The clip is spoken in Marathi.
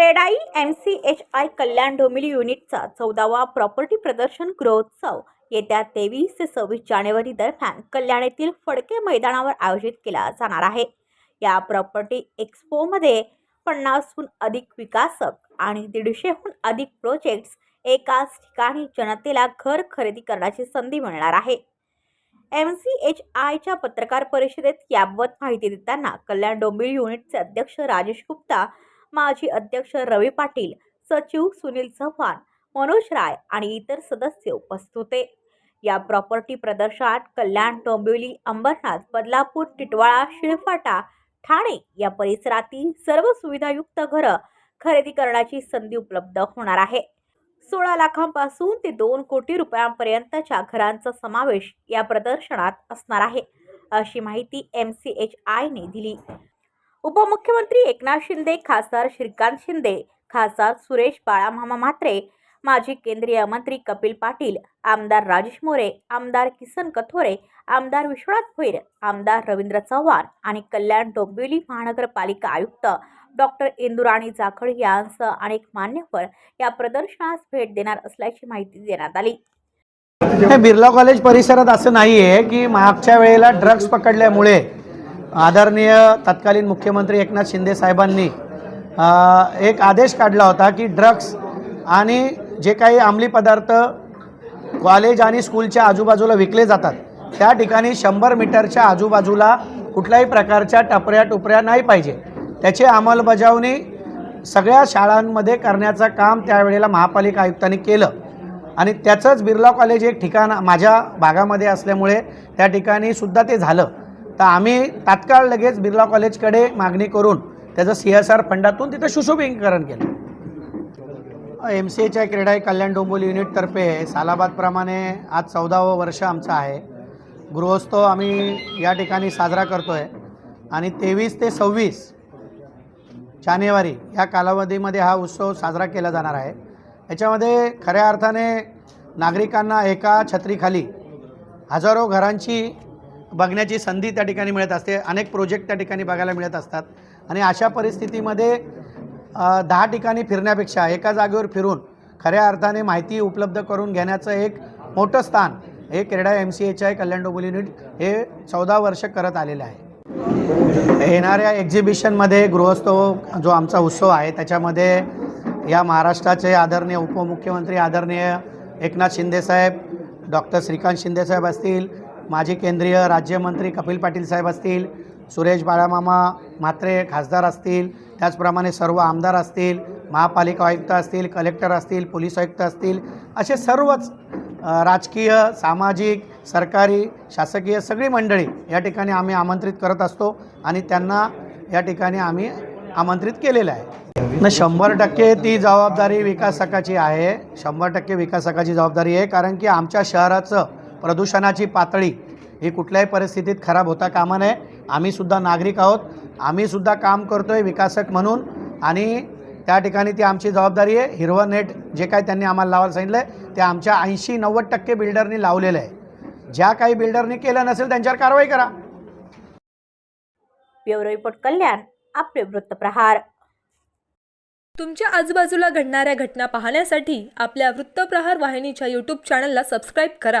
CREDAI M C H I Kalyan Dombivli युनिटचा चौदावा प्रॉपर्टी प्रदर्शन गृहोत्सव येत्या तेवीस ते सव्वीस जानेवारी दरम्यान कल्याण येथील फडके मैदानावर आयोजित केला जाणार आहे. या प्रॉपर्टी एक्स्पोमध्ये पन्नासहून अधिक विकासक आणि दीडशेहून अधिक प्रोजेक्ट्स एकाच ठिकाणी जनतेला घर खरेदी करण्याची संधी मिळणार आहे. एम सी एच आयच्या पत्रकार परिषदेत याबाबत माहिती देताना कल्याण डोंबिवली युनिटचे अध्यक्ष राजेश गुप्ता माजी अध्यक्ष रवी पाटील सचिव सुनील चव्हाण मनोज राय आणि इतर सदस्य उपस्थित होते. या प्रॉपर्टी प्रदर्शनात कल्याण डोंबिवली अंबरनाथ बदलापूर टिटवाळा शिळफाटा ठाणे या परिसरातील सर्व सुविधायुक्त घरं खरेदी करण्याची संधी उपलब्ध होणार आहे. सोळा लाखांपासून ते दोन कोटी रुपयांपर्यंतच्या घरांचा समावेश या प्रदर्शनात असणार आहे अशी माहिती एम सी एच आयने दिली. उपमुख्यमंत्री एकनाथ शिंदे खासदार श्रीकांत शिंदे खासदार सुरेश बाळामामा म्हात्रे माजी केंद्रीय मंत्री कपिल पाटील आमदार राजेश मोरे आमदार किसन कथोरे आमदार विश्वनाथ भोईर आमदार रवींद्र चव्हाण आणि कल्याण डोंबिवली महानगरपालिका आयुक्त डॉक्टर इंदुराणी जाखड यांसह अनेक मान्यवर या प्रदर्शनास भेट देणार असल्याची माहिती देण्यात आली. हे बिर्ला कॉलेज परिसरात असं नाही आहे की मागच्या वेळेला ड्रग्ज पकडल्यामुळे आदरणीय तत्कालीन मुख्यमंत्री एकनाथ शिंदे साहेबांनी एक आदेश काढला होता की ड्रग्स आणि जे काही अंमली पदार्थ कॉलेज आणि स्कूलच्या आजूबाजूला विकले जातात त्या ठिकाणी शंभर मीटरच्या आजूबाजूला कुठल्याही प्रकारच्या टपऱ्या टुपऱ्या नाही पाहिजे. त्याची अंमलबजावणी सगळ्या शाळांमध्ये करण्याचं काम त्यावेळेला महापालिका आयुक्तांनी केलं. आणि त्याचंच बिर्ला कॉलेज एक ठिकाण माझ्या भागामध्ये असल्यामुळे त्या ठिकाणी सुद्धा ते झालं. तर आम्ही तात्काळ लगेच बिर्ला कॉलेजकडे मागणी करून त्याचं सी एस आर फंडातून तिथं सुशोभीकरण केलं. एम सी एच्या क्रीडा कल्याण डोंबोली युनिटतर्फे सालाबादप्रमाणे आज चौदावं वर्ष आमचं आहे. गृहोत्सव आम्ही या ठिकाणी साजरा करतो आहे आणि तेवीस ते सव्वीस जानेवारी या कालावधीमध्ये हा उत्सव साजरा केला जाणार आहे. याच्यामध्ये खऱ्या अर्थाने नागरिकांना एका छत्रीखाली हजारो घरांची बघण्याची संधी त्या ठिकाणी मिळत असते. अनेक प्रोजेक्ट त्या ठिकाणी बघायला मिळत असतात. आणि अशा परिस्थितीमध्ये दहा ठिकाणी फिरण्यापेक्षा एका जागेवर फिरून खऱ्या अर्थाने माहिती उपलब्ध करून घेण्याचं एक मोठं स्थान हे CREDAI M C H I Kalyan Dombivli unit हे चौदा वर्ष करत आलेलं आहे. येणाऱ्या एक्झिबिशनमध्ये गृहोत्सव जो आमचा उत्सव आहे त्याच्यामध्ये या महाराष्ट्राचे आदरणीय उपमुख्यमंत्री आदरणीय एकनाथ शिंदेसाहेब डॉक्टर श्रीकांत शिंदेसाहेब असतील माजी केंद्रीय राज्यमंत्री कपिल पाटील साहेब असतील सुरेश बाळामामा म्हात्रे खासदार असतील त्याचप्रमाणे सर्व आमदार असतील महापालिका आयुक्त असतील कलेक्टर असतील पोलीस आयुक्त असतील असे सर्वच राजकीय सामाजिक सरकारी शासकीय सगळी मंडळी या ठिकाणी आम्ही आमंत्रित करत असतो आणि त्यांना या ठिकाणी आम्ही आमंत्रित केलेलं आहे. न शंभर टक्के ती जबाबदारी विकासकाची आहे. शंभर टक्के विकासकाची जबाबदारी आहे कारण की आमच्या शहराचं प्रदूषणाची पातळी ही कुठल्याही परिस्थितीत खराब होता कामा नये. आम्हीसुद्धा नागरिक आहोत. आम्हीसुद्धा काम करतो आहे विकासक म्हणून. आणि त्या ठिकाणी ती आमची जबाबदारी आहे. हिरवं नेट जे काय त्यांनी आम्हाला लावायला सांगितलं आहे ते आमच्या ऐंशी नव्वद टक्के बिल्डरनी लावलेलं आहे. ज्या काही बिल्डरनी केलं नसेल त्यांच्यावर कारवाई करा. ब्युरो रिपोर्ट कल्याण आपले वृत्तप्रहार तुमच्या आजूबाजूला घडणाऱ्या घटना पाहण्यासाठी आपल्या वृत्तप्रहार वाहिनीच्या यूट्यूब चॅनलला सबस्क्राईब करा.